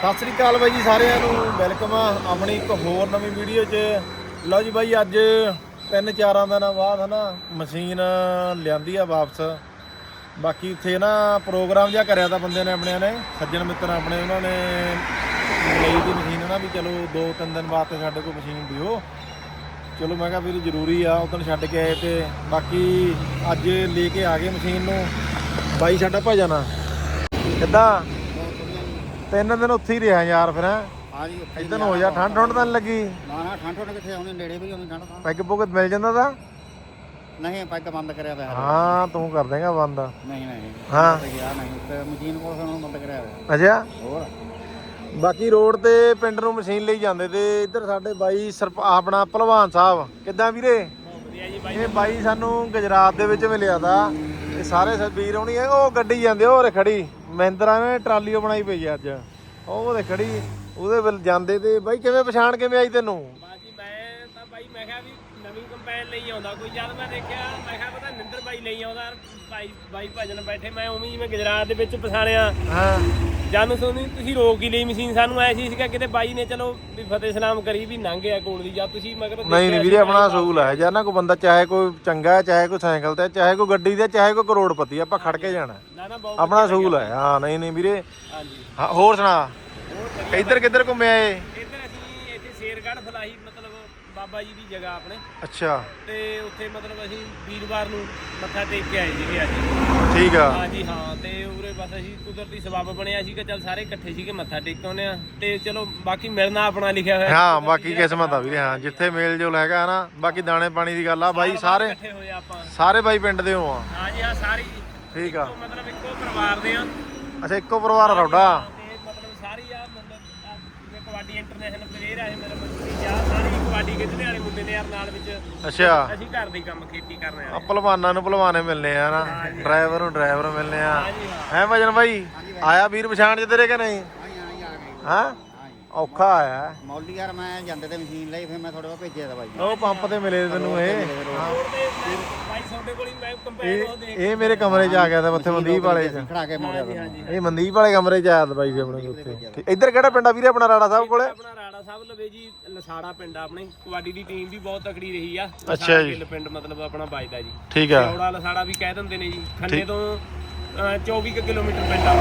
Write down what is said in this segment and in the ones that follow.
ਸਤਿ ਸ੍ਰੀ ਅਕਾਲ ਬਾਈ ਜੀ ਸਾਰਿਆਂ ਨੂੰ ਵੈਲਕਮ ਆ ਆਪਣੀ ਇੱਕ ਹੋਰ ਨਵੀਂ ਵੀਡੀਓ 'ਚ। ਲਓ ਜੀ ਬਾਈ, ਅੱਜ ਤਿੰਨ ਚਾਰਾਂ ਦਿਨਾਂ ਬਾਅਦ ਹਨਾ, ਮਸ਼ੀਨ ਲਿਆਂਦੀ ਆ ਵਾਪਸ। ਬਾਕੀ ਉੱਥੇ ਨਾ ਪ੍ਰੋਗਰਾਮ ਜਿਹਾ ਕਰਿਆ ਤਾਂ ਬੰਦੇ ਨੇ ਆਪਣਿਆਂ ਨੇ, ਸੱਜਣ ਮਿੱਤਰ ਆਪਣੇ ਉਹਨਾਂ ਨੇ, ਲਈ ਦੀ ਮਸ਼ੀਨ ਨਾ ਵੀ ਚਲੋ ਦੋ ਤਿੰਨ ਦਿਨ ਬਾਅਦ ਤੇ ਸਾਡੇ ਕੋਲ ਮਸ਼ੀਨ ਦਿਓ। ਚਲੋ ਮੈਂ ਕਿਹਾ ਵੀਰ ਜ਼ਰੂਰੀ ਆ ਉਦੋਂ ਛੱਡ ਕੇ ਆਏ ਤੇ ਬਾਕੀ ਅੱਜ ਲੈ ਕੇ ਆ ਗਏ ਮਸ਼ੀਨ ਨੂੰ। ਬਾਈ, ਸਾਡਾ ਭਜਨ ਆ ਕਿੱਦਾਂ? ਤਿੰਨ ਦਿਨ ਉੱਥੇ ਹੀ ਰਿਹਾ ਯਾਰ ਫਿਰ ਹੈਂ? ਹਾਂਜੀ ਉੱਥੇ ਇਦਾਂ ਹੋ ਜਾ ਠੰਡ ਠੰਡ ਤਾਂ ਨੀ ਲੱਗੀ? ਨਾ ਨਾ ਠੰਡ ਠੰਡ ਕਿੱਥੇ ਆਉਣੀ ਨੇੜੇ ਵੀ ਆਉਣੀ ਠੰਡ ਤਾਂ। ਪੈਗ ਪੁੱਗ ਮਿਲ ਜਾਂਦਾ ਤਾਂ? ਨਹੀਂ ਪੈਗ ਬੰਦ ਕਰਿਆ ਪਿਆ। ਹਾਲੇ। ਹਾਂ ਤੂੰ ਕਰ ਦੇਗਾ ਬੰਦ। ਨਹੀਂ ਨਹੀਂ ਹਾਂ। ਤੇ ਗਿਆ ਨਹੀਂ ਤੇ ਮਸ਼ੀਨ ਕੋਲ ਉਹਨੂੰ ਬੰਦ ਕਰਿਆ ਹੋਇਆ ਅੱਛਾ। ਹੋਰ? ਬਾਕੀ ਰੋਡ ਤੇ ਪਿੰਡ ਨੂੰ ਮਸ਼ੀਨ ਲਈ ਜਾਂਦੇ ਤੇ ਇੱਧਰ ਸਾਡੇ ਬਾਈ ਸਰਪ ਆਪਣਾ ਭਲਵਾਨ ਸਾਹਿਬ ਕਿੱਦਾਂ ਵੀਰੇ? ਇਹ ਬਾਈ ਸਾਨੂੰ ਗੁਜਰਾਤ ਦੇ ਵਿੱਚ ਮਿਲਿਆ ਦਾ ਇਹ ਸਾਰੇ ਸ- ਵੀਰ ਹੋਣੀ ਹੈ ਉਹ ਗੱਡੀ ਜਾਂਦੇ ਉਹ ਖੜੀ। ਮਹਿੰਦਰਾ ਨੇ ਟਰਾਲੀ ਬਣਾਈ ਪਈ ਆ ਅੱਜ। ਉਹ ਦੇ ਖੜੀ, ਉਹਦੇ ਵੱਲ ਜਾਂਦੇ ਤੇ ਬਾਈ ਕਿਵੇਂ ਪਛਾਣ ਕਿਵੇਂ ਆਈ ਤੈਨੂੰ? ਬਾਜੀ ਮੈਂ ਤਾਂ ਬਾਈ ਮੈਂ ਕਿਹਾ ਵੀ ਨਵੀਂ ਕੰਪੈਨ ਲਈ ਆਉਂਦਾ ਕੋਈ। ਜਦ ਮੈਂ ਦੇਖਿਆ, ਮੈਂ ਕਿਹਾ ਪਤਾ ਨਿੰਦਰ ਬਾਈ ਲਈ ਆਉਂਦਾ। ਬਾਈ ਬਾਈ ਭਜਨ ਬੈਠੇ ਮੈਂ ਉਵੇਂ ਜਿਵੇਂ ਗੁਜਰਾਤ ਦੇ ਵਿੱਚ ਪਛਾਣਿਆ ਹਾਂ। ਜਾਨੂੰ ਸੁਣੀ ਤੁਸੀਂ ਰੋਕ ਹੀ ਲਈ ਮਸ਼ੀਨ ਸਾਨੂੰ ਐ ਸੀ ਸੀਗਾ ਕਿਤੇ ਬਾਈ ਨੇ ਚਲੋ ਵੀ ਫਤਿਹ ਸਲਾਮ ਕਰੀ ਵੀ ਲੰਘ ਗਿਆ ਕੋਲ ਦੀ ਜਾਂ ਤੁਸੀਂ ਮਗਰ ਨਹੀਂ ਨਹੀਂ ਵੀਰੇ ਆਪਣਾ ਅਸੂਲ ਹੈ ਜਾਂ ਨਾ ਕੋਈ ਬੰਦਾ ਚਾਹੇ ਕੋਈ ਚੰਗਾ ਹੈ ਚਾਹੇ ਕੋਈ ਸਾਈਕਲ ਤੇ ਚਾਹੇ ਕੋਈ ਗੱਡੀ ਤੇ ਚਾਹੇ ਕੋਈ ਕਰੋੜਪਤੀ ਆਪਾਂ ਖੜ ਕੇ ਜਾਣਾ ਨਾ ਨਾ ਬਹੁਤ ਆਪਣਾ ਅਸੂਲ ਹੈ। ਹਾਂ ਨਹੀਂ ਨਹੀਂ ਵੀਰੇ। ਹਾਂਜੀ। ਹਾਂ, ਹੋਰ ਸੁਣਾ। ਇੱਧਰ ਕਿੱਧਰ ਘੁੰਮੇ ਆਏ ਇੱਧਰ ਅਸੀਂ ਇੱਥੇ ਸ਼ੇਰਗੜ੍ਹ ਫਲਾਹੀ ਮਤਲਬ ਬਾਬਾ ਜੀ ਦੀ ਜਗ੍ਹਾ ਆਪਣੇ। ਅੱਛਾ। ਤੇ ਉੱਥੇ ਮਤਲਬ ਅਸੀਂ ਵੀਰਵਾਰ ਨੂੰ ਮੱਥਾ ਟੇਕ ਕੇ ਆਏ ਸੀਗੇ ਅੱਜ। ਠੀਕ ਆ। ਹਾਂਜੀ ਹਾਂ ਤੇ ਉਰੇ ਬਸ ਅਸੀਂ ਕੁਦਰਤੀ ਸਬਬ ਬਣਿਆ ਸੀ ਕਿ ਚੱਲ ਸਾਰੇ ਇਕੱਠੇ ਸੀਗੇ ਮੱਥਾ ਟੇਕ ਆ। ਤੇ ਚਲੋ ਬਾਕੀ ਮਿਲਣਾ ਆਪਣਾ ਲਿਖਿਆ ਹੋਇਆ। ਹਾਂ ਬਾਕੀ ਕਿਸਮਤ ਆ ਵੀਰੇ ਹਾਂ ਜਿੱਥੇ ਮੇਲ ਜੋਲ ਹੈਗਾ ਨਾ ਬਾਕੀ ਦਾਣੇ ਪਾਣੀ ਦੀ ਗੱਲ ਆ। ਬਾਈ ਸਾਰੇ ਇਕੱਠੇ ਹੋਏ ਆਪਾਂ। ਸਾਰੇ ਬਾਈ ਪਿੰਡ ਦੇ ਹੋ ਆ। ਹਾਂਜੀ ਹਾਂ ਸਾਰੀ ਠੀਕ ਆ। ਮਤਲਬ ਇੱਕੋ ਪਰਿਵਾਰ ਦੇ ਆ। ਅੱਛਾ ਇੱਕੋ ਪਰਿਵਾਰ ਆ ਤੁਹਾਡਾ? ਤੇ ਮਤਲਬ ਸਾਰੀ ਆ ਮਤਲਬ ਕਬੱਡੀ ਇੰਟਰਨੈਸ਼ਨਲ ਪਲੇਅਰ ਆ ਇਹ ਮੇਰੇ ਬੱਚੇ ਸਾਰੀ ਕਬੱਡੀ ਖੇਡਣ ਵਾਲੇ ਮੁੰਡੇ ਨੇ ਯਾਰ ਨਾਲ ਵਿੱਚ। ਅੱਛਾ। ਅਸੀਂ ਘਰ ਦੇ ਕੰਮ ਖੇਤੀ ਕਰਨ ਆ। ਵਾਲੇ ਪਹਿਲਵਾਨਾਂ ਨੂੰ ਪਹਿਲਵਾਨੇ ਮਿਲਨੇ ਆ ਨਾ। ਡਰਾਈਵਰ ਨੂੰ ਡਰਾਈਵਰ ਮਿਲਨੇ ਆ। ਹਾਂ। ਭਜਨ ਬਾਈ ਆਇਆ ਵੀਰ ਪਛਾਣ ਚ ਤੇਰੇ ਕਿ ਨਹੀਂ? ਆ ਹਾਂ? ਔਖਾ ਆਇਆ। ਮੌਲੀ ਯਾਰ ਮੈਂ ਜਾਂਦੇ ਤੇ ਮਸ਼ੀਨ ਲਈ ਫਿਰ ਮੈਂ ਤੁਹਾਡੇ ਕੋਲ ਭੇਜਿਆ ਤਾਂ ਬਾਈ ਉਹ ਪੰਪ ਤੇ ਮਿਲੇ ਤੈਨੂੰ ਇਹ। ਭਾਈ ਤੁਹਾਡੇ ਕੋਲ ਹੀ ਮੈਂ ਕੰਪੈਨ ਉਹ ਦੇਖ ਇਹ ਮੇਰੇ ਕਮਰੇ 'ਚ ਆ ਗਿਆ ਤਾਂ ਉੱਥੇ ਮਨਦੀਪ ਵਾਲੇ 'ਚ। ਖੜਾ ਕੇ ਮੋੜਿਆ ਇਹ ਮਨਦੀਪ ਵਾਲੇ ਕਮਰੇ 'ਚ ਆਇਆ ਤਾਂ ਬਾਈ ਵੀ ਆਪਣੇ ਉੱਥੇ। ਇੱਧਰ ਕਿਹੜਾ ਪਿੰਡ ਆ ਵੀਰੇ ਆਪਣਾ ਰਾੜਾ ਸਾਹਿਬ ਕੋਲੇ? ਆਪਣਾ ਰਾੜਾ ਸਾਹਿਬ ਲਵੇ ਜੀ ਲਸਾੜਾ ਪਿੰਡ ਆ ਆਪਣੇ। ਕਬੱਡੀ ਦੀ ਟੀਮ ਵੀ ਬਹੁਤ ਤਕੜੀ ਰਹੀ ਆ। ਅੱਛਾ ਲਸਾੜਾ ਜੀ। ਗਿੱਲ ਪਿੰਡ ਮਤਲਬ ਆਪਣਾ ਵੱਜਦਾ ਜੀ। ਠੀਕ ਆ। ਚੌੜਾ ਲਸਾੜਾ ਵੀ ਕਹਿ ਦਿੰਦੇ ਨੇ ਜੀ। ਖੰਨੇ ਤੋਂ ਅਹ, 24 ਕੁ ਕਿਲੋਮੀਟਰ ਪਿੰਡ ਆ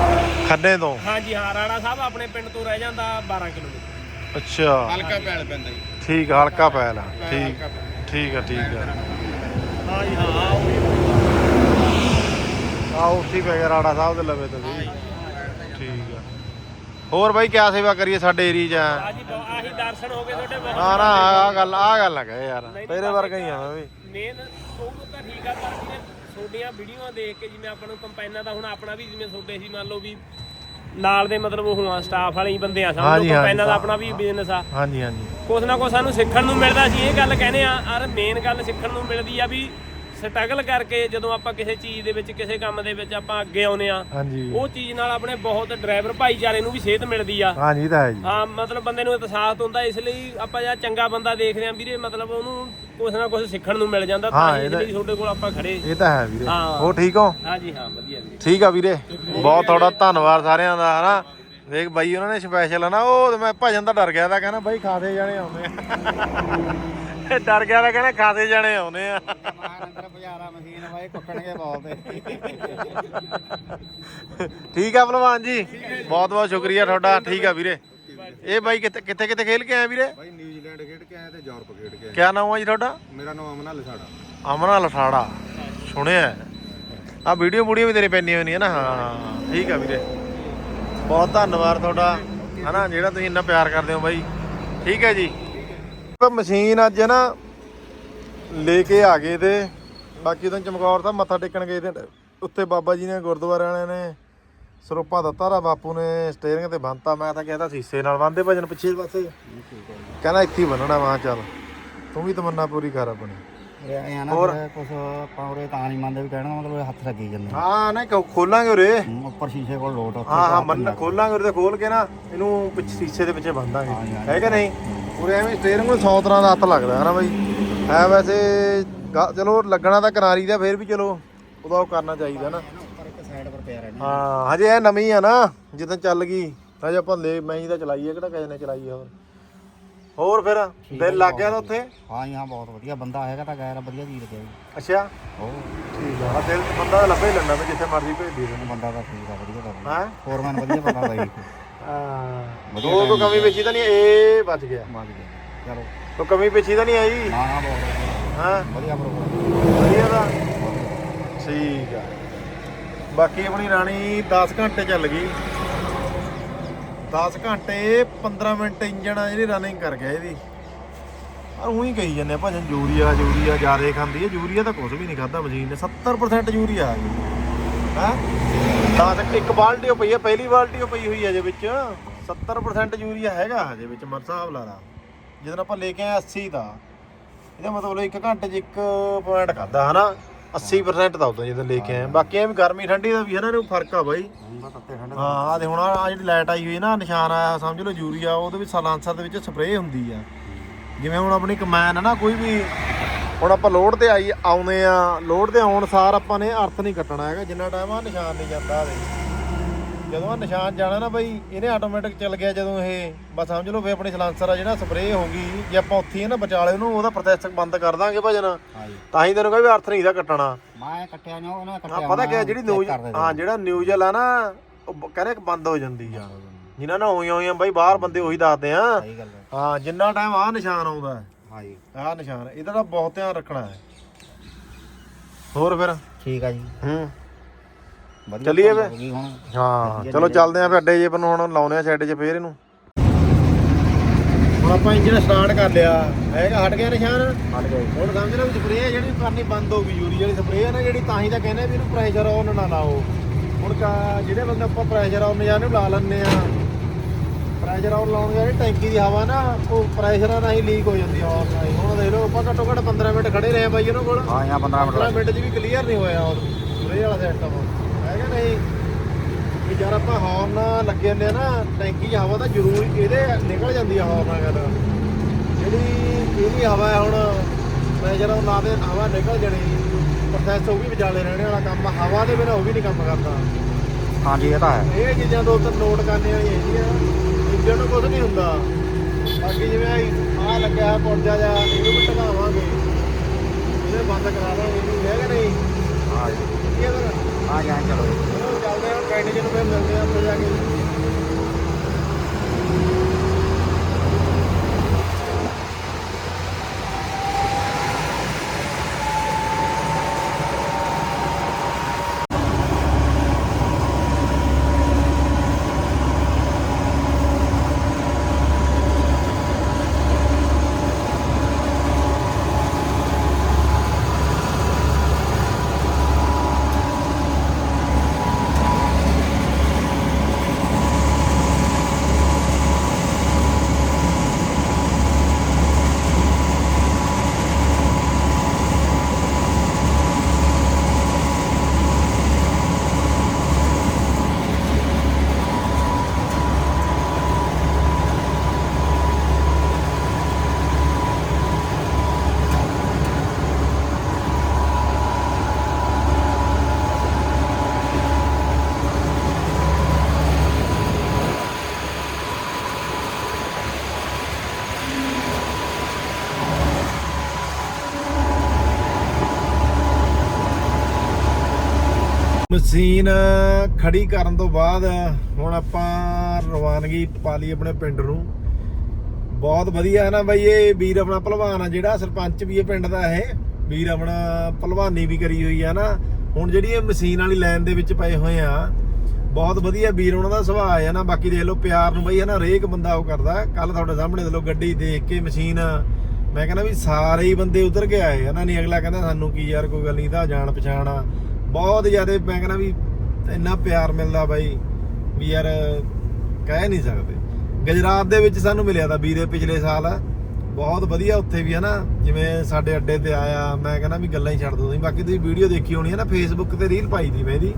ਖੰਨੇ ਤੋਂ? ਹਾਂਜੀ ਹਾਂ ਰਾੜਾ ਸਾਹਿਬ ਆਪਣੇ ਪਿੰਡ ਤੋਂ ਰਹਿ ਜਾਂਦਾ 12 ਕਿਲੋਮੀਟਰ। ਅੱਛਾ। ਹਲਕਾ ਪੈਲ ਪੈਂਦਾ ਜੀ। ਠੀਕ ਆ, ਹਲਕਾ ਪੈਲ ਆ। ਠੀਕ। ਠੀਕ ਆ ਠੀਕ ਆ। ਹਾਂਜੀ ਹਾਂ ਆ ਉੱਥੇ ਹੀ ਪੈ ਗਿਆ ਰਾੜਾ ਸਾਹਿਬ ਦੇ ਲਵੇ ਤੇ। ਵੀ ਠੀਕ ਆ। ਹੋਰ ਬਾਈ ਕਿਆ ਸੇਵਾ ਕਰੀਏ ਸਾਡੇ ਏਰੀਆ 'ਚ? ਆ ਆਜੀ ਆਹੀ ਦਰਸ਼ਨ ਹੋ ਗਏ ਤੁਹਾਡੇ ਬਹੁਤ ਨਾ ਨਾ ਆ ਗੱਲ ਆ ਗੱਲ ਕਹੇ ਯਾਰ। ਤੇਰੇ ਵਰਗਾ ਹੀ ਆ ਮੈਂ ਵੀ। ਮੇਨ ਉਹ ਤਾਂ ਠੀਕ ਆ ਪਰ ਜਿਵੇਂ ਤੁਹਾਡੀਆਂ ਵੀਡੀਓਆਂ ਦੇਖ ਕੇ ਜਿਵੇਂ ਆਪਾਂ ਨੂੰ ਕੰਪਾਈਨਾਂ ਦਾ ਹੁਣ ਆਪਣਾ ਵੀ ਜਿਵੇਂ ਤੁਹਾਡੇ ਸੀ ਮੰਨ ਲਓ ਵੀ ਨਾਲ ਦੇ ਮਤਲਬ ਉਹ ਆ ਸਟਾਫ ਵਾਲੇ ਹੀ ਬੰਦੇ ਆ ਸਮਝ ਹਾਂਜੀ, ਲਓ ਹਾਂਜੀ। ਕੰਪਾਈਨਾਂ ਦਾ ਆਪਣਾ ਵੀ ਬਿਜ਼ਨਸ ਆ। ਹਾਂਜੀ ਹਾਂਜੀ। ਕੁਛ ਨਾ ਕੁਛ ਸਾਨੂੰ ਸਿੱਖਣ ਨੂੰ ਮਿਲਦਾ ਸੀ ਇਹ ਗੱਲ ਕਹਿੰਦੇ ਆ ਔਰ ਮੇਨ ਗੱਲ ਸਿੱਖਣ ਨੂੰ ਮਿਲਦੀ ਆ ਵੀ ਸਟਰਗਲ ਕਰਕੇ ਜਦੋਂ ਆਪਾਂ ਕਿਸੇ ਚੀਜ਼ ਦੇ ਵਿੱਚ ਕਿਸੇ ਕੰਮ ਦੇ ਵਿੱਚ ਆਪਾਂ ਅੱਗੇ ਆਉਨੇ ਆ ਹਾਂਜੀ। ਉਹ ਚੀਜ਼ ਨਾਲ ਆਪਣੇ ਬਹੁਤ ਡਰਾਈਵਰ ਭਾਈਚਾਰੇ ਨੂੰ ਵੀ ਸੇਧ ਮਿਲਦੀ ਆ। ਹਾਂਜੀ ਤਾਂ ਹੈ ਜੀ। ਹਾਂ ਮਤਲਬ ਬੰਦੇ ਨੂੰ ਇਤਸਾਸ ਹੁੰਦਾ ਇਸ ਲਈ ਆਪਾਂ ਜਾਂ ਚੰਗਾ ਬੰਦਾ ਦੇਖਦੇ ਆਂ ਵੀਰੇ ਮਤਲਬ ਉਹਨੂੰ ਕੁਛ ਨਾ ਕੁਛ ਸਿੱਖਣ ਨੂੰ ਮਿਲ ਜਾਂਦਾ ਤਾਂ ਇਸ ਲਈ ਤੁਹਾਡੇ ਕੋਲ ਆਪਾਂ ਖੜੇ। ਇਹ ਤਾਂ ਹੈ ਵੀਰੇ। ਹਾਂ। ਠੀਕ ਹੋ? ਹਾਂਜੀ ਹਾਂ ਵਧੀਆ ਵੀਰੇ ਠੀਕ ਆ ਵੀਰੇ। ਬਹੁਤ ਤੁਹਾਡਾ ਧੰਨਵਾਦ ਸਾਰਿਆਂ ਦਾ ਹਨਾ। ਦੇਖ ਬਾਈ ਉਹਨਾਂ ਨੇ ਸਪੈਸ਼ਲ ਹਨਾ ਉਹ ਮੈਂ ਭਜਨ ਤਾਂ ਡਰ ਗਿਆ ਤਾਂ ਕਹਿੰਦਾ ਬਾਈ ਖਾਦੇ ਜਾਣੇ ਆਉਂਦੇ ਆ। ਡਰ ਗਿਆ ਤਾਂ ਕਹਿੰਦਾ ਖਾਦੇ ਜਾਣੇ ਆਉਂਦੇ ਆ। ਮਾਰ ਅੰਦਰ ਬਾਜ਼ਾਰਾ ਮਸ਼ੀਨ ਬਾਈ ਕੁੱਟਣਗੇ ਬਹੁਤ। ਠੀਕ ਆ ਭਲਵਾਨ ਜੀ? ਬਹੁਤ ਬਹੁਤ ਸ਼ੁਕਰੀਆ ਤੁਹਾਡਾ ਠੀਕ ਆ ਵੀਰੇ। ਇਹ ਬਾਈ ਕਿੱਥੇ ਕਿੱਥੇ ਕਿੱਥੇ ਖੇਲ ਕੇ ਆਏ ਵੀਰੇ? ਭਾਈ ਨਿਊਜ਼ੀਲੈਂਡ ਖੇਡ ਕੇ ਆਇਆ ਤੇ ਯੂਰਪ ਖੇਡ ਕੇ ਆਇਆ ਕਿਆ ਨਾਮ ਆ ਜੀ ਤੁਹਾਡਾ? ਮੇਰਾ ਨਾਮ ਅਮਨਾ ਲਸਾੜਾ। ਅਮਨਾ ਲਠਾੜਾ ਸੁਣਿਆ। ਆ ਵੀਡੀਓ ਵੀਡੀਓ ਵੀ ਤੇਰੇ ਪੈਣੀ ਹੋਣੀ ਹੈ ਨਾ ਹਾਂ। ਠੀਕ ਆ ਵੀਰੇ। ਬਹੁਤ ਧੰਨਵਾਦ ਤੁਹਾਡਾ। ਹਨਾ ਜਿਹੜਾ ਤੁਸੀਂ ਇੰਨਾ ਪਿਆਰ ਕਰਦੇ ਹੋ ਬਾਈ। ਠੀਕ ਹੈ ਜੀ। ਮਸ਼ੀਨ ਅੱਜ ਨਾ ਲੈ ਕੇ ਆ ਗਏ ਤੇ ਬਾਕੀ ਤਾਂ ਚਮਕੌਰ ਸਾਹਿਬ ਮੱਥਾ ਟੇਕਣ ਗਏ ਤੇ ਉੱਤੇ ਬਾਬਾ ਜੀ ਨੇ ਗੁਰਦੁਆਰੇ ਵਾਲਿਆਂ ਨੇ ਸਰੋਪਾ ਦਿੱਤਾ ਰਾ ਬਾਪੂ ਨੇ ਸਟੀਅਰਿੰਗ ਤੇ ਬੰਨਤਾ ਮੈਂ ਤਾਂ ਕਹਿੰਦਾ ਸੀਸੇ ਨਾਲ ਬੰਨਦੇ ਭਜਨ ਪਿੱਛੇ ਪਾਸੇ। ਕਹਿੰਦਾ ਇੱਥੇ ਹੀ ਬੰਨਣਾ ਕਿਹਾ ਚੱਲ ਤੂੰ ਵੀ ਤਮੰਨਾ ਪੂਰੀ ਕਰ ਆਪਣੀ। ਹੋਰ? ਫਿਰ ਕੁਛ ਆਪਾਂ ਉਰੇ ਤਾਂ ਨਹੀਂ ਮੰਨਦੇ ਵੀ ਕਹਿਣਾ ਮਤਲਬ ਹੱਥ ਲੱਗੀ ਜਾਂਦੇ। ਹਾਂ ਨਾ ਖੋਲਾਂਗੇ ਉਰੇ। ਉੱਪਰ ਸ਼ੀਸ਼ੇ ਕੋਲ ਲੋਟ ਹਾਂ ਹਾਂ ਮੰਨ ਲੱਗ- ਖੋਲਾਂਗੇ ਉਰੇ ਤੇ ਖੋਲ ਕੇ ਨਾ ਇਹਨੂੰ ਪਿੱਛੇ ਸੀਸੇ ਦੇ ਪਿੱਛੇ ਬੰਨ ਦਾਂਗੇ ਹਾਂਜੀ, ਹੈ ਕਿ ਨਹੀਂ? ਉਰੇ ਐਵੇਂ ਸਟੀਅਰਿੰਗ ਨੂੰ 100 ਤਰ੍ਹਾਂ ਦਾ ਹੱਥ ਲੱਗਦਾ ਹੈ ਨਾ ਬਾਈ। ਹੈ ਵੈਸੇ ਚਲੋ ਲੱਗਣਾ ਤਾਂ ਕਿਨਾਰੀ ਦਾ ਫੇਰ ਵੀ ਚਲੋ ਉਹਦਾ ਉਹ ਕਰਨਾ ਚਾਹੀਦਾ ਨਾ। ਹਾਂ ਹਜੇ ਇਹ ਨਵੀਂ ਆ ਨਾ ਜਦੋਂ ਚੱਲ ਗਈ ਅਜੇ ਆਪਾਂ ਲੈ ਮੈਂ ਹੀ ਤਾਂ ਚਲਾਈ ਹੈ ਕਿਹੜਾ ਕਿਸੇ ਨੇ ਚਲਾਈ ਹੈ ਹੋਰ। ਹੋਰ ਫਿਰ ਦਿਲ ਲੱਗ ਗਿਆ ਤਾਂ ਉੱਥੇ? ਹਾਂ ਜੀ ਹਾਂ ਬਹੁਤ ਵਧੀਆ ਬੰਦਾ ਹੈਗਾ ਤਾਂ ਗੈਰ ਵਧੀਆ ਜੀ। ਲੱਗਿਆ ਅੱਛਾ। ਉਹ ਠੀਕ ਆ ਦਿਲ ਬੰਦਾ ਲੱਭੇ ਲੈਣਾ ਮੈਂ ਜਿੱਥੇ ਮਰਜ਼ੀ ਭੇਜ ਦੇ। ਬੰਦਾ ਤਾਂ ਠੀਕ ਆ ਵਧੀਆ ਤਾਂ ਹਾਂ? ਫੋਰਮੈਨ ਵਧੀਆ ਬੰਦਾ ਜੀ ਹਾਂ। ਵਧੀਆ ਉਹ time ਕਮੀ ਪੇਸ਼ੀ ਤਾਂ ਨਹੀਂ? ਇਹ ਬਚ ਗਿਆ। ਬਾਗ ਗਿਆ। ਚਲੋ। ਕੋਈ ਕਮੀ ਪੇਸ਼ੀ ਤਾਂ ਨਹੀਂ ਆਈ? ਨਾ ਨਾ ਬਹੁਤ। ਹਾਂ। ਵਧੀਆ ਪ੍ਰੋਗਰਾਮ ਵਧੀਆ ਦਾ ਠੀਕ ਆ। ਬਾਕੀ ਆਪਣੀ ਰਾਣੀ 10 ਘੰਟੇ ਚੱਲ ਗਈ। 10 ਘੰਟੇ 15 ਮਿੰਟ ਇੰਜਣ ਆ ਜਿਹੜੀ ਰਨਿੰਗ ਕਰ ਗਿਆ ਇਹਦੀ। ਆ ਉਹੀ ਕਹੀ ਜਾਂਦੇ ਆ ਭਾਜਨ ਯੂਰੀਆ ਯੂਰੀਆ ਜ਼ਿਆਦੇ ਖਾਂਦੀ ਹੈ ਯੂਰੀਆ ਤਾਂ ਕੁਝ ਵੀ ਨਹੀਂ ਖਾਦਾ ਮਸ਼ੀਨ ਨੇ। 70% ਯੂਰੀਆ ਆ ਗਈ। ਹੈ? 10 ਇੱਕ ਬਾਲਟੀ ਪਈ ਹੈ ਪਹਿਲੀ ਬਾਲਟੀ ਪਈ ਹੋਈ ਹੈ ਜੇ ਵਿੱਚ। 70% ਯੂਰੀਆ ਹੈਗਾ ਹਜੇ ਵਿੱਚ, ਮਰ ਹਿਸਾਬ ਲਾ ਜਦੋਂ ਆਪਾਂ ਲੈ ਕੇ ਆਏ 80 ਦਾ, ਇਹਦਾ ਮਤਲਬ ਇੱਕ ਘੰਟੇ 'ਚ ਇੱਕ ਪੁਆਇੰਟ ਖਾਦਾ ਹਨਾ? 80% ਦਾ ਉਦੋਂ ਜਦੋਂ ਲੈ ਕੇ ਆਏ। ਬਾਕੀ ਐਵੇਂ ਗਰਮੀ ਠੰਡੀ ਦਾ ਵੀ ਹੈ ਨਾ ਇਹਨੂੰ ਫ਼ਰਕ ਆ ਬਾਈ। ਹਾਂ ਆ ਦੇ ਹੁਣ ਆ ਜਿਹੜੀ ਲਾਈਟ ਆਈ ਹੋਈ ਨਾ, ਨਿਸ਼ਾਨ ਆਇਆ, ਸਮਝ ਲਓ ਯੂਰੀਆ, ਉਹਦੇ ਵਿੱਚ ਸਲਾਂਸਰ ਦੇ ਵਿੱਚ ਸਪਰੇਅ ਹੁੰਦੀ ਆ। ਜਿਵੇਂ ਹੁਣ ਆਪਣੀ ਕਮੈਨ ਹੈ ਨਾ, ਕੋਈ ਵੀ ਹੁਣ ਆਪਾਂ ਲੋਡ ਤੇ ਆਈ ਆਉਂਦੇ ਆ। ਲੋਡ ਤੇ ਆਉਣ ਸਾਰ ਆਪਾਂ ਨੇ ਅਰਥ ਨਹੀਂ ਕੱਟਣਾ ਹੈਗਾ। ਜਿੰਨਾ ਟਾਈਮ ਆ ਨਿਸ਼ਾਨ ਨਹੀਂ ਜਾਂਦਾ ਦੇ ਜਦੋਂ ਆ ਨਿਸ਼ਾਨ ਜਾਣਾ ਨਾ ਬਈ ਇਹਨੇ ਆਟੋਮੈਟਿਕ ਚੱਲ ਗਿਆ ਜਦੋਂ ਇਹ। ਬਸ ਸਮਝ ਲਓ ਫੇ ਆਪਣੀ ਸਲਾਂਸਰ ਆ ਜਿਹੜਾ ਸਪਰੇਅ ਹੋ ਗਈ। ਜੇ ਆਪਾਂ ਉੱਥੇ ਹੀ ਨਾ ਬਚਾਲੇ ਉਹਨੂੰ ਉਹਦਾ ਪ੍ਰੋਸੈਸ ਬੰਦ ਕਰ ਦਾਂਗੇ ਭਜਨ। ਤਾਂ ਹੀ ਤੈਨੂੰ ਕਹਾਂ ਵੀ ਅਰਥ ਨਹੀਂ ਇਹਦਾ ਕੱਟਣਾ। ਮੈਂ ਕੱਟਿਆ ਨਾ ਉਹਨਾਂ ਆ ਕੱਟਿਆ ਪਤਾ ਕੀ ਜਿਹੜੀ ਨਿਊਜ਼ ਦੇ ਹਾਂ ਜਿਹੜਾ ਨਿਊਜ਼ਲ ਆ ਨਾ ਉਹ ਕਹਿੰਦੇ ਬੰਦ ਹੋ ਜਾਂਦੀ ਆ। ਜਿਨ੍ਹਾਂ ਨਾਲ ਹੋਈਆਂ ਹੋਈਆਂ ਬਾਈ ਬਾਹਰ ਬੰਦੇ ਉਹੀ ਦੱਸਦੇ ਆ। ਹਾਂ ਜਿੰਨਾ ਟਾਈਮ ਆ ਨਿਸ਼ਾਨ ਆਉਂਦਾ। ਹੈ, ਹਾਂ ਜੀ ਆਹ ਨਿਸ਼ਾਨ ਇਹਦਾ ਤਾਂ ਬਹੁਤ ਧਿਆਨ ਰੱਖਣਾ ਹੈ। ਹੋਰ ਫਿਰ? ਠੀਕ ਆ ਜੀ। ਹੂੰ। ਵਧੀਆ ਚੱਲੀਏ ਵੇ? ਹੋ ਗਈ ਹੁਣ। ਹਾਂ ਚਲੋ ਚੱਲਦੇ ਆਂ ਫਿਰ ਅੱਡੇ ਜੇ ਪਰ ਨੂੰ ਹੁਣ ਲਾਉਨੇ ਆ ਸ਼ੈੱਡ 'ਚ ਫੇਰ ਇਹਨੂੰ। ਹੁਣ ਆਪਾਂ ਇੰਜਨ ਸਟਾਰਟ ਕਰ ਲਿਆ। ਹੈਗਾ ਹਟ ਗਿਆ ਨਿਸ਼ਾਨ? ਹਟ ਗਏ ਹੁਣ ਸਮਝ ਲਓ ਵੀ ਸਪਰੇਅ ਜਿਹੜੀ ਕਰਨੀ ਬੰਦ ਹੋ ਗਈ ਯੂਰੀ ਵਾਲੀ ਸਪਰੇਅ ਹੈ ਨਾ ਜਿਹੜੀ ਤਾਂ ਹੀ ਤਾਂ ਕਹਿੰਦੇ ਆ ਵੀ ਇਹਨੂੰ ਪ੍ਰੈਸ਼ਰ ਆਨ ਨਾ ਲਾਓ। ਹੁਣ ਕਾ- ਜਿਹੜੇ ਬੰਦੇ ਆਪਾਂ ਪ੍ਰੈਸ਼ਰ ਆਨ ਜਾਂ ਇਹਨੂੰ ਲਾ ਲੈਂਦੇ ਆ ਪ੍ਰੈਸ਼ਰ ਆਨ ਲਾਉਣ ਜਿਹੜੀ ਟੈਂਕੀ ਦੀ ਹਵਾ ਨਾ ਉਹ ਪ੍ਰੈਸ਼ਰ ਨਾਲ ਹੀ ਲੀਕ ਹੋ ਜਾਂਦੀ ਆ ਨਾਲ ਹੀ। ਹੁਣ ਦੇਖ ਲਓ ਆਪਾਂ ਘੱਟੋ ਘੱਟ 15 ਮਿੰਟ ਖੜੇ ਰਹੇ ਬਾਈ ਉਹਨਾਂ ਕੋਲ। ਹਾਂ ਜਾਂ 15 ਮਿੰਟ 15 ਮਿੰਟ 'ਚ ਵੀ ਕਲੀਅਰ ਨਹੀਂ ਹੋਇਆ ਉਹ ਸਪਰੇਅ ਵਾਲਾ ਸਿਸਟਮ ਹੈਗਾ ਨਹੀਂ ਵੀ ਜਦ ਆਪਾਂ ਹਾਰਨ ਲੱਗੇ ਜਾਂਦੇ ਆ ਨਾ ਟੈਂਕੀ 'ਚ ਹਵਾ ਤਾਂ ਜ਼ਰੂਰ ਇਹਦੇ ਨਿਕਲ ਜਾਂਦੀ ਆ ਹਾਰਨ ਨਾਲ। ਜਿਹੜੀ ਇਹਦੀ ਹਵਾ ਹੈ ਹੁਣ ਪ੍ਰੈਸ਼ਰ ਉਹ ਲਾ ਦੇ ਹਵਾ ਨਿਕਲ ਜਣੀ। ਪ੍ਰੋਸੈਸ ਉਹ ਵੀ ਵਿਚਾਲੇ ਰਹਿਣੇ ਵਾਲਾ ਕੰਮ ਆ। ਹਵਾ ਦੇ ਬਿਨਾਂ ਉਹ ਵੀ ਨਹੀਂ ਕੰਮ ਕਰਦਾ। ਹਾਂ ਜੀ ਇਹ ਤਾਂ ਹੈ। ਇਹ ਚੀਜ਼ਾਂ ਦੋ ਤਿੰਨ ਨੋਟ ਕਰਨੀਆਂ ਚਾਹੀਦੀਆਂ ਨੂੰ ਕੁਝ ਨਹੀਂ ਹੁੰਦਾ। ਬਾਕੀ ਜਿਵੇਂ ਆ ਲੱਗਿਆ ਪੁਰਜਾ ਜਾ ਇਹਨੂੰ ਵੀ ਢਗਾਵਾਂਗੇ ਇਹਦੇ ਬੰਦ ਕਰਾ ਦਾਂਗੇ ਇਹਨੂੰ ਹੈਗਾ ਨਹੀਂ ਹਾਂ ਜੀ ਕੀ ਹੈ ਫਿਰ ਹਾਂ ਜਾਂ ਚਲੋ। ਚਲੋ ਚੱਲਦੇ ਹਾਂ ਕੈਂਡੀ ਜੀ ਨੂੰ ਫਿਰ ਮਿਲਦੇ ਹਾਂ ਉੱਥੇ ਜਾ ਕੇ। ਮਸ਼ੀਨ ਖੜੀ ਕਰਨ ਤੋਂ ਬਾਅਦ ਹੁਣ ਆਪਾਂ ਰਵਾਨਗੀ ਪਾ ਲਈ ਆਪਣੇ ਪਿੰਡ ਨੂੰ। ਬਹੁਤ ਵਧੀਆ ਹੈ ਨਾ ਬਾਈ, ਇਹ ਵੀਰ ਆਪਣਾ ਭਲਵਾਨ ਆ ਜਿਹੜਾ, ਸਰਪੰਚ ਵੀ ਇਹ ਪਿੰਡ ਦਾ ਇਹ। ਵੀਰ ਆਪਣਾ ਭਲਵਾਨੀ ਵੀ ਕਰੀ ਹੋਈ ਆ ਨਾ। ਹੁਣ ਜਿਹੜੀ ਇਹ ਮਸ਼ੀਨ ਵਾਲੀ ਲਾਈਨ ਦੇ ਵਿੱਚ ਪਏ ਹੋਏ ਆ, ਬਹੁਤ ਵਧੀਆ ਵੀਰ ਉਹਨਾਂ ਦਾ ਸੁਭਾਅ ਹੈ ਨਾ। ਬਾਕੀ ਦੇਖ ਲਓ ਪਿਆਰ ਨੂੰ ਬਈ, ਹੈ ਨਾ, ਹਰੇਕ ਬੰਦਾ ਉਹ ਕਰਦਾ। ਕੱਲ ਤੁਹਾਡੇ ਸਾਹਮਣੇ ਦੇਖ ਲਓ ਗੱਡੀ ਦੇਖ ਕੇ ਮਸ਼ੀਨ। ਮੈਂ ਕਹਿੰਦਾ ਵੀ ਸਾਰੇ ਹੀ ਬੰਦੇ ਉਤਰ ਕੇ ਆਏ ਹਨਾ ਨਹੀਂ ਅਗਲਾ ਕਹਿੰਦਾ ਸਾਨੂੰ ਕੀ ਯਾਰ, ਕੋਈ ਗੱਲ ਨਹੀਂ ਤਾਂ ਜਾਣ ਪਛਾਣ ਆ। ਬਹੁਤ ਜ਼ਿਆਦਾ ਮੈਂ ਕਹਿੰਦਾ ਵੀ ਇੰਨਾ ਪਿਆਰ ਮਿਲਦਾ ਬਾਈ, ਵੀ ਯਾਰ ਕਹਿ ਨਹੀਂ ਸਕਦੇ। ਗੁਜਰਾਤ ਦੇ ਵਿੱਚ ਸਾਨੂੰ ਮਿਲਿਆ ਤਾਂ ਵੀਰੇ ਪਿਛਲੇ ਸਾਲ। ਬਹੁਤ ਵਧੀਆ ਉੱਥੇ ਵੀ ਹੈ ਨਾ, ਜਿਵੇਂ ਸਾਡੇ ਅੱਡੇ ਤੇ ਆਇਆ, ਮੈਂ ਕਹਿੰਦਾ ਵੀ ਗੱਲਾਂ ਹੀ ਛੱਡ ਦੋ ਤੁਸੀਂ। ਬਾਕੀ ਤੁਸੀਂ ਵੀਡੀਓ ਦੇਖੀ ਹੋਣੀ ਹੈ ਨਾ ਫੇਸਬੁੱਕ ਤੇ ਰੀਲ ਪਾਈ ਦੀ ਮੈਂ ਇਹਦੀ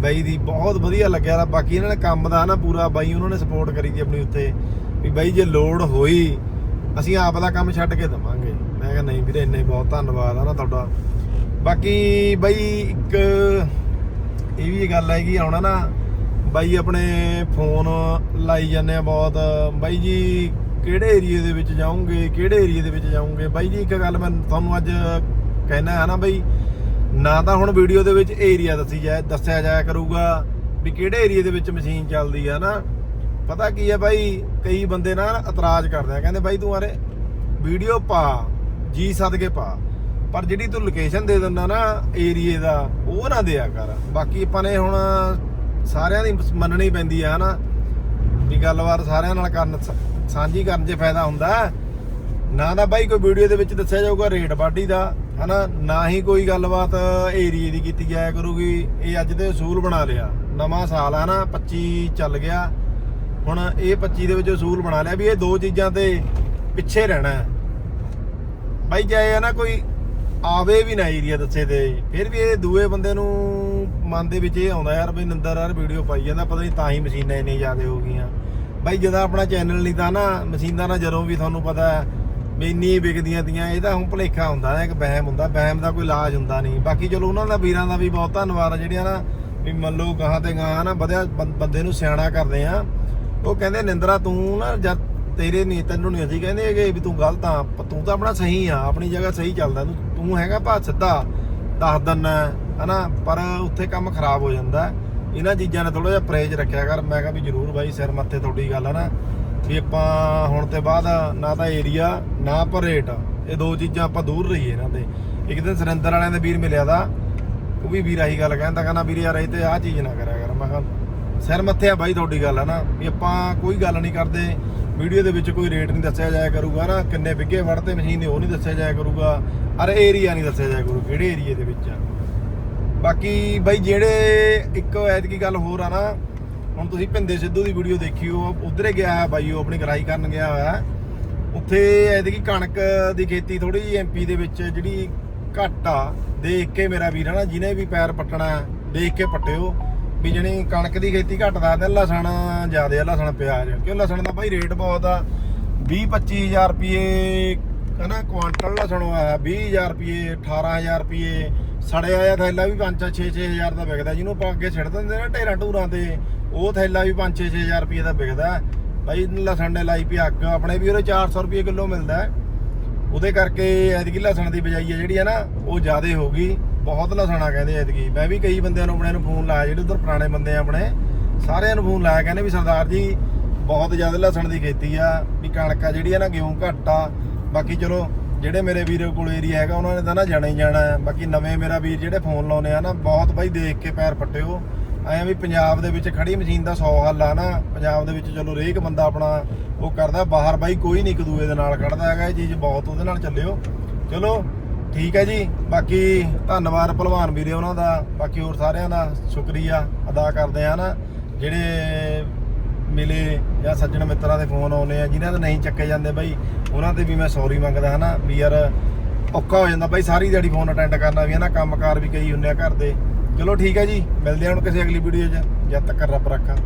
ਬਾਈ ਦੀ ਬਹੁਤ ਵਧੀਆ ਲੱਗਿਆ ਤਾਂ ਬਾਕੀ ਇਹਨਾਂ ਨੇ ਕੰਮ ਦਾ ਨਾ ਪੂਰਾ ਬਾਈ ਉਹਨਾਂ ਨੇ ਸਪੋਰਟ ਕਰੀ ਦੀ ਆਪਣੀ ਉੱਤੇ ਵੀ ਬਾਈ ਜੇ ਲੋੜ ਹੋਈ, ਅਸੀਂ ਆਪ ਦਾ ਕੰਮ ਛੱਡ ਕੇ ਦਵਾਂਗੇ। ਮੈਂ ਕਿਹਾ ਨਹੀਂ ਵੀਰੇ, ਇੰਨਾ ਹੀ ਬਹੁਤ ਧੰਨਵਾਦ ਆ ਨਾ ਤੁਹਾਡਾ। ਬਾਕੀ ਬਾਈ ਇੱਕ ਇਹ ਵੀ ਗੱਲ ਹੈਗੀ ਆਉਣਾ ਨਾ ਬਾਈ ਆਪਣੇ ਫੋਨ ਲਾਈ ਜਾਂਦੇ ਆ ਬਹੁਤ। ਬਾਈ ਜੀ, ਕਿਹੜੇ ਏਰੀਏ ਦੇ ਵਿੱਚ ਜਾਓਗੇ? ਕਿਹੜੇ ਏਰੀਏ ਦੇ ਵਿੱਚ ਜਾਓਗੇ? ਬਾਈ ਜੀ, ਇੱਕ ਗੱਲ ਮੈਂ ਤੁਹਾਨੂੰ ਅੱਜ ਕਹਿਣਾ ਹੈ ਨਾ ਬਾਈ, ਨਾ ਤਾਂ ਹੁਣ ਵੀਡੀਓ ਦੇ ਵਿੱਚ ਏਰੀਆ ਦੱਸੀ ਜਾਏ, ਦੱਸਿਆ ਜਾਇਆ ਕਰੂਗਾ ਵੀ ਕਿਹੜੇ ਏਰੀਏ ਦੇ ਵਿੱਚ ਮਸ਼ੀਨ ਚੱਲਦੀ ਆ ਨਾ। ਪਤਾ ਕੀ ਹੈ ਬਾਈ, ਕਈ ਬੰਦੇ ਨਾ ਇਤਰਾਜ਼ ਕਰਦੇ ਆ, ਕਹਿੰਦੇ ਬਾਈ ਤੂੰ ਅਰੇ ਵੀਡੀਓ ਪਾ, ਜੀ ਸਦਕੇ ਪਾ। ਪਰ ਜਿਹੜੀ ਤੂੰ ਲੋਕੇਸ਼ਨ ਦੇ ਦਿੰਦਾ ਨਾ ਏਰੀਏ ਦਾ, ਉਹ ਨਾ ਦਿਆ ਕਰ। ਬਾਕੀ ਆਪਾਂ ਨੇ ਹੁਣ ਸਾਰਿਆਂ ਦੀ ਮੰਨਣੀ ਪੈਂਦੀ ਆ, ਹਨਾ? ਵੀ ਗੱਲਬਾਤ ਸਾਰਿਆਂ ਨਾਲ ਕਰਨ ਸ- ਸਾਂਝੀ ਕਰਨ 'ਚ ਫਾਇਦਾ ਹੁੰਦਾ। ਨਾ ਤਾਂ ਬਾਈ ਕੋਈ ਵੀਡੀਓ ਦੇ ਵਿੱਚ ਦੱਸਿਆ ਜਾਊਗਾ ਰੇਟ ਬਾਡੀ ਦਾ, ਹਨਾ? ਨਾ ਹੀ ਕੋਈ ਗੱਲਬਾਤ ਏਰੀਏ ਦੀ ਕੀਤੀ ਜਾਇਆ ਕਰੂਗੀ। ਇਹ ਅੱਜ ਦੇ ਅਸੂਲ ਬਣਾ ਲਿਆ। ਨਵਾਂ ਸਾਲ ਹੈ ਨਾ 25 ਚੱਲ ਗਿਆ। ਹੁਣ ਇਹ 25 ਦੇ ਵਿੱਚ ਅਸੂਲ ਬਣਾ ਲਿਆ ਵੀ ਇਹ ਦੋ ਚੀਜ਼ਾਂ ਤੇ ਪਿੱਛੇ ਰਹਿਣਾ। ਬਾਈ ਜਾਏ ਆ ਨਾ ਕੋਈ ਆਵੇ ਵੀ ਨਾ ਏਰੀਆ ਦੱਸੇ ਤੇ। ਫਿਰ ਵੀ ਇਹ ਦੂਏ ਬੰਦੇ ਨੂੰ ਮਨ ਦੇ ਵਿੱਚ ਇਹ ਆਉਂਦਾ ਯਾਰ ਬਈ ਨਿੰਦਰ ਯਾਰ ਵੀਡੀਓ ਪਾਈ ਜਾਂਦਾ, ਪਤਾ ਨਹੀਂ ਤਾਂ ਹੀ ਮਸ਼ੀਨਾਂ ਇੰਨੀਆਂ ਜ਼ਿਆਦਾ ਹੋ ਗਈਆਂ। ਬਾਈ ਜਦੋਂ ਆਪਣਾ ਚੈਨਲ ਨਹੀਂ ਤਾਂ ਨਾ ਮਸ਼ੀਨਾਂ ਨਾਲ ਜਦੋਂ ਵੀ ਤੁਹਾਨੂੰ ਪਤਾ ਵੀ ਇੰਨੀ ਵਿਕਦੀਆਂ ਤੀਆਂ, ਇਹ ਤਾਂ ਹੁਣ ਭੁਲੇਖਾ ਹੁੰਦਾ ਹੈ ਇੱਕ ਵਹਿਮ ਹੁੰਦਾ। ਵਹਿਮ ਦਾ ਕੋਈ ਇਲਾਜ ਹੁੰਦਾ ਨਹੀਂ ਬਾਕੀ ਚਲੋ ਉਹਨਾਂ ਦਾ ਵੀਰਾਂ ਦਾ ਵੀ ਬਹੁਤ ਧੰਨਵਾਦ ਆ, ਜਿਹੜੀਆਂ ਨਾ ਵੀ ਮੰਨ ਲਓ ਗਾਹਾਂ ਤੇ ਗਾਹਾਂ ਨਾ ਵਧਿਆ ਬੰ- ਬੰਦੇ ਨੂੰ ਸਿਆਣਾ ਕਰਦੇ ਆ। ਉਹ ਕਹਿੰਦੇ, ਨਿੰਦਰਾ, ਤੂੰ ਨਾ ਜਦ ਤੇਰੇ ਨਹੀਂ ਤੈਨੂੰ ਨਹੀਂ ਅਸੀਂ ਕਹਿੰਦੇ ਕਿ ਵੀ ਤੂੰ ਗਲਤ ਆ, ਤੂੰ ਤਾਂ ਆਪਣਾ ਸਹੀ ਆ, ਆਪਣੀ ਜਗ੍ਹਾ ਸਹੀ ਚੱਲਦਾ, ਤੂੰ ਤੂੰ ਹੈਗਾ ਭਾ ਸਿੱਧਾ ਦੱਸ ਦਿੰਨਾ, ਹਨਾ, ਪਰ ਉੱਥੇ ਕੰਮ ਖਰਾਬ ਹੋ ਜਾਂਦਾ। ਇਹਨਾਂ ਚੀਜ਼ਾਂ ਨੇ ਥੋੜਾ ਜਿਹਾ ਪਰਹੇਜ਼ ਰੱਖਿਆ ਕਰ। ਮੈਂ ਕਿਹਾ ਵੀ ਜ਼ਰੂਰ ਬਾਈ, ਸਿਰ ਮੱਥੇ ਤੁਹਾਡੀ ਗੱਲ ਆ ਨਾ, ਵੀ ਆਪਾਂ ਹੁਣ ਤੇ ਬਾਅਦ ਨਾ ਤਾਂ ਏਰੀਆ ਨਾ ਪਰ ਰੇਟ ਇਹ ਦੋ ਚੀਜ਼ਾਂ ਆਪਾਂ ਦੂਰ ਰਹੀਏ ਇਹਨਾਂ ਤੇ ਇੱਕ ਦਿਨ ਸੁਰਿੰਦਰ ਵਾਲਿਆਂ ਦੇ ਵੀਰ ਮਿਲਿਆ ਦਾ ਉਹ ਵੀ ਵੀਰ ਆਹੀ ਗੱਲ ਕਹਿੰਦਾ ਕਹਿੰਦਾ ਵੀਰ ਯਾਰ, ਇਹ ਤੇ ਆਹ ਚੀਜ਼ ਨਾ ਕਰਿਆ ਕਰ। ਮੈਂ ਕਿਹਾ, ਸਿਰ ਮੱਥੇ ਆ ਬਾਈ ਤੁਹਾਡੀ ਗੱਲ ਹੈ ਨਾ, ਵੀ ਆਪਾਂ ਕੋਈ ਗੱਲ ਨਹੀਂ ਕਰਦੇ। ਵੀਡੀਓ ਦੇ ਵਿੱਚ ਕੋਈ ਰੇਟ ਨਹੀਂ ਦੱਸਿਆ ਜਾਇਆ ਕਰੂਗਾ ਨਾ, ਕਿੰਨੇ ਵਿੱਗੇ ਵੜਤੇ ਮਸ਼ੀਨ ਦੇ, ਉਹ ਨਹੀਂ ਦੱਸਿਆ ਜਾਇਆ ਕਰੂਗਾ। ਅਰੇ ਏਰੀਆ ਨਹੀਂ ਦੱਸਿਆ ਜਾਇਆ ਕਰੂ ਕਿਹੜੇ ਏਰੀਏ ਦੇ ਵਿੱਚ ਆ। ਬਾਕੀ ਬਾਈ ਜਿਹੜੇ ਇੱਕ ਐਤਕੀ ਗੱਲ ਹੋਰ ਆ ਨਾ, ਹੁਣ ਤੁਸੀਂ ਭਿੰਦੇ ਸਿੱਧੂ ਦੀ ਵੀਡੀਓ ਦੇਖੀ ਉਹ ਉਧਰੇ ਗਿਆ ਹੈ ਬਾਈ, ਉਹ ਆਪਣੀ ਗਰਾਈ ਕਰਨ ਗਿਆ ਹੋਇਆ। ਹੈ। ਉੱਥੇ ਐਤਕੀ ਕਣਕ ਦੀ ਖੇਤੀ ਥੋੜੀ ਜਿਹੀ ਐਮਪੀ ਦੇ ਵਿੱਚ ਜਿਹੜੀ ਘੱਟ ਆ, ਦੇਖ ਕੇ ਮੇਰਾ ਵੀਰ ਆ ਨਾ ਜਿਹਨੇ ਵੀ ਪੈਰ ਪੱਟਣਾ, ਦੇਖ ਕੇ ਪੱਟਿਓ। ਵੀ ਜਣੀ ਕਣਕ ਦੀ ਖੇਤੀ ਘੱਟ ਦਾ ਤੇ ਲਸਣ ਜ਼ਿਆਦੇ ਆ, ਲਸਣ ਪਿਆਜ਼ ਕਿਉਂ ਲਸਣ ਦਾ ਭਾਈ ਰੇਟ ਬਹੁਤ ਆ। 20 25000 ਰੁਪਏ, ਹਨਾ, ਕੁਆਂਟਲ ਲਸਣ ਹੋਇਆ 20000 ਰੁਪਏ 18000 ਰੁਪਏ, ਸੜਿਆ ਆ ਥੈਲਾ ਵੀ 5 6 6000 ਦਾ ਵਿਕਦਾ। ਜਿਹਨੂੰ ਆਪਾਂ ਅੱਗੇ ਛੱਡ ਦਿੰਦੇ ਨਾ ਢੇਰਾਂ ਢੂਰਾਂ ਤੇ, ਉਹ ਥੈਲਾ ਵੀ 5 6 6000 ਰੁਪਏ ਦਾ ਵਿਕਦਾ। ਭਾਈ ਲਸਣ ਨੇ ਲਾਈ ਪਈ ਅੱਗ। ਆਪਣੇ ਵੀ ਉਹਦੇ 400 ਰੁਪਏ ਕਿਲੋ ਮਿਲਦਾ। ਹੈ। ਉਹਦੇ ਕਰਕੇ ਐਤਕੀ ਲਸਣ ਦੀ ਬਜਾਈ ਹੈ ਜਿਹੜੀ ਹੈ ਨਾ, ਉਹ ਜ਼ਿਆਦੇ ਹੋ ਗਈ। ਬਹੁਤ ਲਸਣਾ ਕਹਿੰਦੇ ਐਤਕੀ। ਮੈਂ ਵੀ ਕਈ ਬੰਦਿਆਂ ਨੂੰ ਆਪਣੇ ਨੂੰ ਫੋਨ ਲਾਇਆ, ਜਿਹੜੇ ਉਧਰ ਪੁਰਾਣੇ ਬੰਦੇ ਆ ਆਪਣੇ, ਸਾਰਿਆਂ ਨੂੰ ਫੋਨ ਲਾਇਆ ਕਹਿੰਦੇ ਵੀ ਸਰਦਾਰ ਜੀ, ਬਹੁਤ ਜ਼ਿਆਦਾ ਲਸਣ ਦੀ ਖੇਤੀ ਆ, ਵੀ ਕਣਕ ਆ ਜਿਹੜੀ ਆ ਨਾ ਗਿਉਂ ਘੱਟ ਆ। ਬਾਕੀ ਚਲੋ, ਜਿਹੜੇ ਮੇਰੇ ਵੀਰ ਕੋਲ ਏਰੀਆ ਹੈਗਾ, ਉਹਨਾਂ ਨੇ ਤਾਂ ਨਾ ਜਾਣਾ ਹੀ ਜਾਣਾ ਬਾਕੀ ਨਵੇਂ ਮੇਰਾ ਵੀਰ ਜਿਹੜੇ ਫੋਨ ਲਾਉਨੇ ਆ ਨਾ, ਬਹੁਤ ਬਾਈ ਦੇਖ ਕੇ ਪੈਰ ਪੱਟਿਓ ਐਂ ਵੀ ਪੰਜਾਬ ਦੇ ਵਿੱਚ ਖੜੀ ਮਸ਼ੀਨ ਦਾ 100 ਹੱਲ ਆ ਨਾ, ਪੰਜਾਬ ਦੇ ਵਿੱਚ ਚਲੋ ਹਰੇਕ ਬੰਦਾ ਆਪਣਾ ਉਹ ਕਰਦਾ, ਬਾਹਰ ਬਾਈ ਕੋਈ ਨਹੀਂ ਇੱਕ ਦੂਏ ਦੇ ਨਾਲ ਖੜਦਾ ਹੈਗਾ, ਇਹ ਚੀਜ਼ ਬਹੁਤ ਉਹਦੇ ਨਾਲ ਚੱਲਿਓ। ਚਲੋ ਠੀਕ ਹੈ ਜੀ। ਬਾਕੀ ਧੰਨਵਾਦ ਭਲਵਾਨ ਵੀਰੇ ਉਹਨਾਂ ਦਾ। ਬਾਕੀ ਹੋਰ ਸਾਰਿਆਂ ਦਾ ਸ਼ੁਕਰੀਆ ਅਦਾ ਕਰਦੇ ਆ ਨਾ। ਜਿਹੜੇ ਮਿਲੇ ਜਾਂ ਸੱਜਣ ਮਿੱਤਰਾਂ ਦੇ ਫੋਨ ਆਉਨੇ ਆ, ਜਿਨ੍ਹਾਂ ਦੇ ਨਹੀਂ ਚੱਕੇ ਜਾਂਦੇ ਬਾਈ, ਉਹਨਾਂ ਤੇ ਵੀ ਮੈਂ ਸੌਰੀ ਮੰਗਦਾ ਹਨਾ ਵੀ ਯਾਰ ਔਖਾ ਹੋ ਜਾਂਦਾ ਬਾਈ, ਸਾਰੀ ਦਿਹਾੜੀ ਫੋਨ ਅਟੈਂਡ ਕਰਨਾ ਵੀ ਹਨਾ ਕੰਮਕਾਰ ਵੀ ਕਈ ਹੁੰਦੇ ਆ ਘਰ ਦੇ। ਚਲੋ ਠੀਕ ਹੈ ਜੀ, ਮਿਲਦੇ ਹਾਂ ਹੁਣ ਕਿਸੇ ਅਗਲੀ ਵੀਡੀਓ 'ਚ। ਜਦ ਤੱਕ ਰੱਬ ਰੱਖਾ।